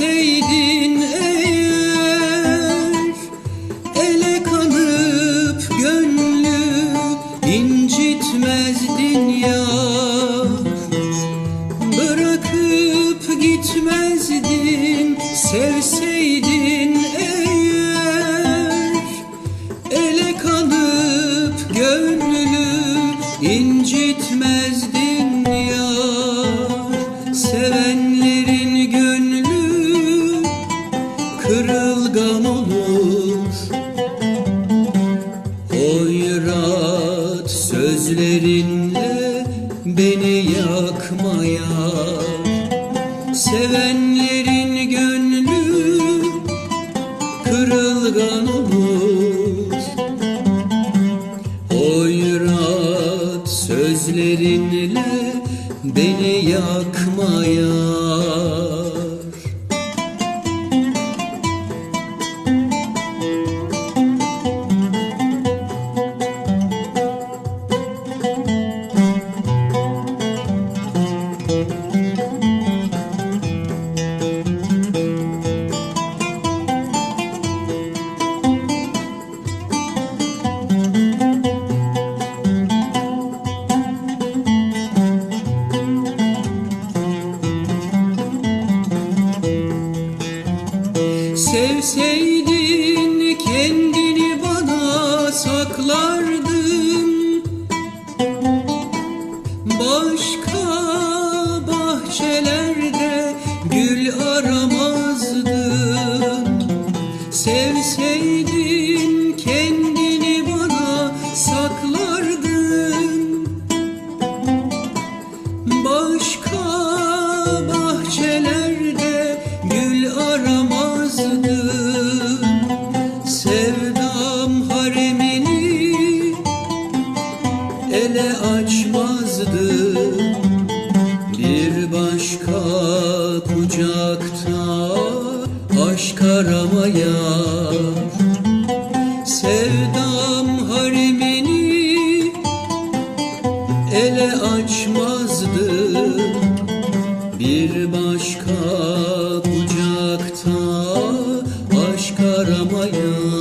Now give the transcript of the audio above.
Bilseydin eğer Ele kanıp gönlü incitmezdin ya. Bırakıp gitmezdin Sevseydin eğer Ele kanıp gönlü incitmezdin sözlerinle beni yakmaya Sevenlerin gönlü kırılgan olur. Hoyrat sözlerinle beni yakmaya Sevseydin kendini bana saklardın. Başka bahçelerde gül aramazdın de açmazdı. Bir başka kucakta aşk aramaya. Sevdam harimini ele açmazdı. Bir başka kucakta aşk aramaya.